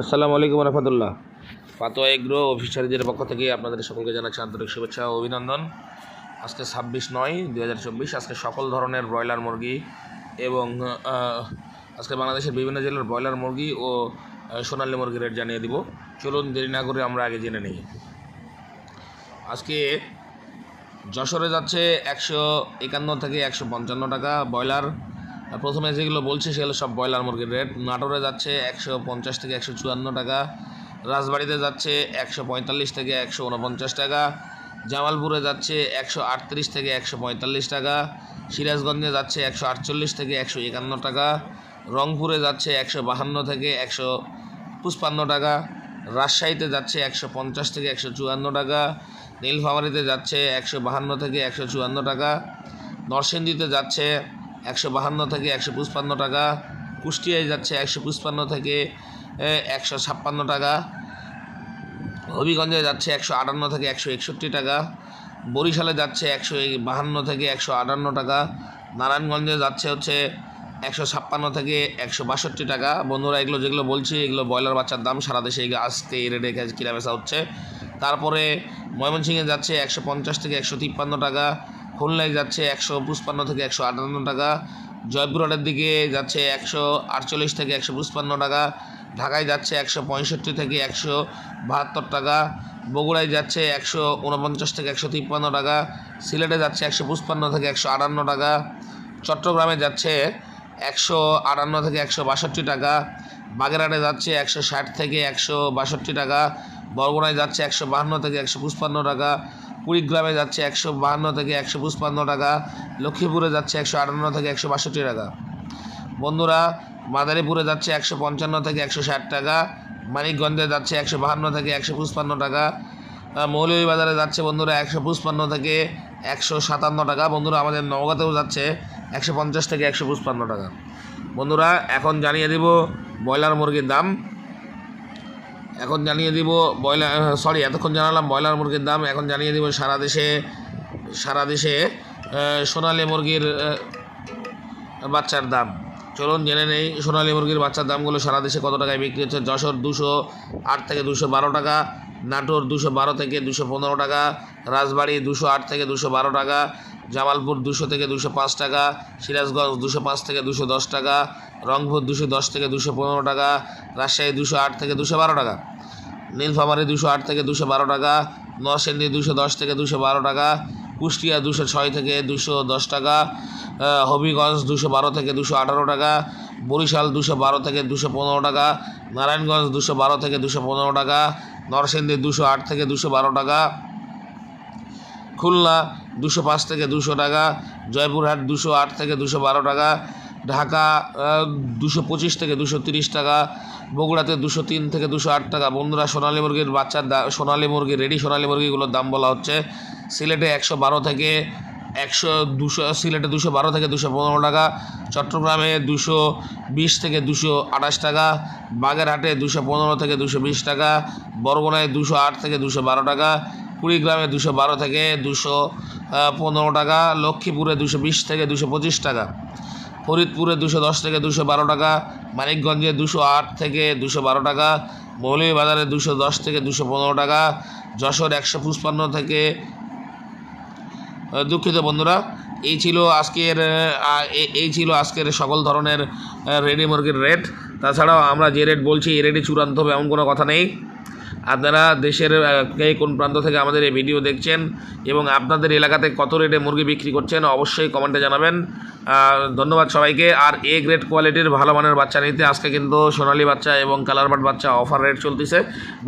আসসালামু আলাইকুম রহমতুল্লাহ। পাতো এগ্রো অফিসারদের পক্ষ থেকে আপনাদের সকলকে জানাচ্ছি আন্তরিক শুভেচ্ছা ও অভিনন্দন। আজকে ছাব্বিশ নয় দু আজকে সকল ধরনের ব্রয়লার মুরগি এবং আজকে বাংলাদেশের বিভিন্ন জেলার ব্রয়লার মুরগি ও সোনালী মুরগির রেট জানিয়ে দিব। চলুন দেরি না করে আমরা আগে জেনে নিই। আজকে যশোরে যাচ্ছে একশো একান্ন থেকে একশো পঞ্চান্ন টাকা ব্রয়লার। প্রথমে যেগুলো বলছি সেগুলো সব ব্রয়লার মুরগির রেট নাটোরে যাচ্ছে একশো পঞ্চাশ থেকে একশো চুয়ান্ন টাকা, রাজবাড়িতে যাচ্ছে একশো পঁয়তাল্লিশ থেকে একশো উনপঞ্চাশ টাকা, জামালপুরে যাচ্ছে একশো আটত্রিশ থেকে একশো পঁয়তাল্লিশ টাকা, সিরাজগঞ্জে যাচ্ছে একশো আটচল্লিশ থেকে একশো একান্ন টাকা, রংপুরে যাচ্ছে একশো বাহান্ন থেকে একশো পঁচপান্ন টাকা, রাজশাহীতে যাচ্ছে একশো পঞ্চাশ থেকে একশো চুয়ান্ন টাকা, নীলফামারীতে যাচ্ছে একশো বাহান্ন থেকে একশো চুয়ান্ন টাকা, নরসিংদীতে যাচ্ছে একশো বাহান্ন থেকে একশো পঁচপান্ন টাকা। কুষ্টিয়ায় যাচ্ছে একশো পঁচপান্ন থেকে একশো ছাপ্পান্ন টাকা। হবিগঞ্জে যাচ্ছে একশো আটান্ন থেকে একশো একষট্টি টাকা। বরিশালে যাচ্ছে একশো বাহান্ন থেকে একশো আটান্ন টাকা। নারায়ণগঞ্জে যাচ্ছে হচ্ছে একশো ছাপ্পান্ন থেকে একশো বাষট্টি টাকা। বন্ধুরা, এগুলো যেগুলো বলছি, এগুলো ব্রয়লার বাচ্চার দাম সারা দেশে এগুলো আজকে এই রেটে কিনা বেচা হচ্ছে। তারপরে ময়মনসিংহে যাচ্ছে একশো পঞ্চাশ থেকে একশো তিপ্পান্ন টাকা। খুলনায় যাচ্ছে একশো পঁচপান্ন থেকে একশো আটান্ন টাকা, জয়পুরহাটের দিকে যাচ্ছে একশো আটচল্লিশ থেকে একশো পঁচপান্ন টাকা, ঢাকায় যাচ্ছে একশো পঁয়ষট্টি থেকে একশো বাহাত্তর টাকা, বগুড়ায় যাচ্ছে একশো উনপঞ্চাশ থেকে একশো তিপ্পান্ন টাকা, সিলেটে যাচ্ছে একশো পঁচপান্ন থেকে একশো আটান্ন টাকা, চট্টগ্রামে যাচ্ছে একশো আটান্ন থেকে একশো বাষট্টি টাকা, বাগেরহাটে যাচ্ছে একশো ষাট থেকে একশো বাষট্টি টাকা, বরগুনায় যাচ্ছে একশো বাহান্ন থেকে একশো পঁচপান্ন টাকা কুড়িগ্রামে যাচ্ছে একশো বাহান্ন থেকে একশো পঁচপান্ন টাকা, লক্ষ্মীপুরে যাচ্ছে একশো আটান্ন থেকে একশো বাষট্টি টাকা। বন্ধুরা, মাদারীপুরে যাচ্ছে একশো পঞ্চান্ন থেকে একশো ষাট টাকা, মানিকগঞ্জে যাচ্ছে একশো বাহান্ন থেকে একশো পঁচপান্ন টাকা মৌলভীবাজারে যাচ্ছে বন্ধুরা একশো পঁচপান্ন থেকে একশো সাতান্ন টাকা। বন্ধুরা, আমাদের নওগাঁতেও যাচ্ছে একশো পঞ্চাশ থেকে একশো পঁচপান্ন টাকা। বন্ধুরা, এখন জানিয়ে দিব ব্রয়লার মুরগির দাম। এখন জানিয়ে দিব ব্রয়লার সরি এতক্ষণ জানালাম ব্রয়লার মুরগির দাম, এখন জানিয়ে দিব সারা দেশে সারা দেশে সোনালি মুরগির বাচ্চার দাম। চলুন জেনে নেই সোনালী মুরগির বাচ্চার দামগুলো সারা দেশে কত টাকায় বিক্রি হচ্ছে। যশোর দুশো আট থেকে দুশো বারো টাকা, নাটোর দুশো বারো থেকে দুশো পনেরো টাকা, রাজবাড়ি দুশো আট থেকে দুশো বারো টাকা জামালপুর দুশো থেকে দুশো পাঁচ টাকা সিরাজগঞ্জ দুশো পাঁচ থেকে দুশো দশ টাকা রংপুর দুশো দশ থেকে দুশো পনেরো টাকা রাজশাহী দুশো আট থেকে দুশো বারো টাকা নীলফামারি দুশো আট থেকে দুশো বারো টাকা নরসিংদী দুশো দশ থেকে দুশো বারো টাকা কুষ্টিয়া দুশো ছয় থেকে দুশো দশ টাকা হবিগঞ্জ দুশো বারো থেকে দুশো আঠারো টাকা বরিশাল দুশো বারো থেকে দুশো পনেরো টাকা নারায়ণগঞ্জ দুশো বারো থেকে দুশো পনেরো টাকা নরসিংদী দুশো আট থেকে দুশো বারো টাকা খুলনা দুশো পাঁচ থেকে দুশো টাকা, জয়পুরহাট দুশো আট থেকে দুশো বারো টাকা, ঢাকা দুশো পঁচিশ থেকে দুশো তিরিশ টাকা, বগুড়াতে দুশো তিন থেকে দুশো আট টাকা। বন্ধুরা, সোনালী মুরগির বাচ্চার সোনালী মুরগি রেডি সোনালী মুরগিগুলোর দাম বলা হচ্ছে। সিলেটে একশো বারো থেকে একশো দুশো, সিলেটে দুশো বারো থেকে দুশো পনেরো টাকা, চট্টগ্রামে দুশো বিশ থেকে দুশো আঠাশ টাকা, বাগেরহাটে দুশো পনেরো থেকে দুশো বিশ টাকা, বরগুনায় দুশো আট থেকে দুশো বারো টাকা, কুড়িগ্রামে দুশো বারো থেকে দুশো পনেরো টাকা, লক্ষ্মীপুরে দুশো বিশ থেকে দুশো পঁচিশ টাকা, ফরিদপুরে দুশো দশ থেকে দুশো বারো টাকা, মানিকগঞ্জে দুশো আট থেকে দুশো বারো টাকা, মৌলভীবাজারে দুশো দশ থেকে দুশো পনেরো টাকা, যশোর একশো পঁচপান্ন থেকে দুঃখিত বন্ধুরা, এই ছিল আজকের এই ছিল আজকের সকল ধরনের রেডি মুরগির রেট। তাছাড়াও আমরা যে রেট বলছি, এই রেটই চূড়ান্ত হবে, এমন কোনো কথা নেই। আপনারা দেশের এই কোন প্রান্ত থেকে আমাদের এই ভিডিও দেখছেন এবং আপনাদের এলাকাতে কত রেটে মুরগি বিক্রি করছেন অবশ্যই কমেন্টে জানাবেন। ধন্যবাদ সবাইকে। আর এ গ্রেড কোয়ালিটির ভালো মানের বাচ্চা নিতে আজকে কিন্তু সোনালি বাচ্চা এবং কালার বাট বাচ্চা অফার রেট চলতেছে।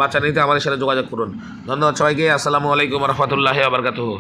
বাচ্চা নিতে আমাদের সাথে যোগাযোগ করুন। ধন্যবাদ সবাইকে। আসসালামু আলাইকুম রহমতুল্লাহ আবরকাতহ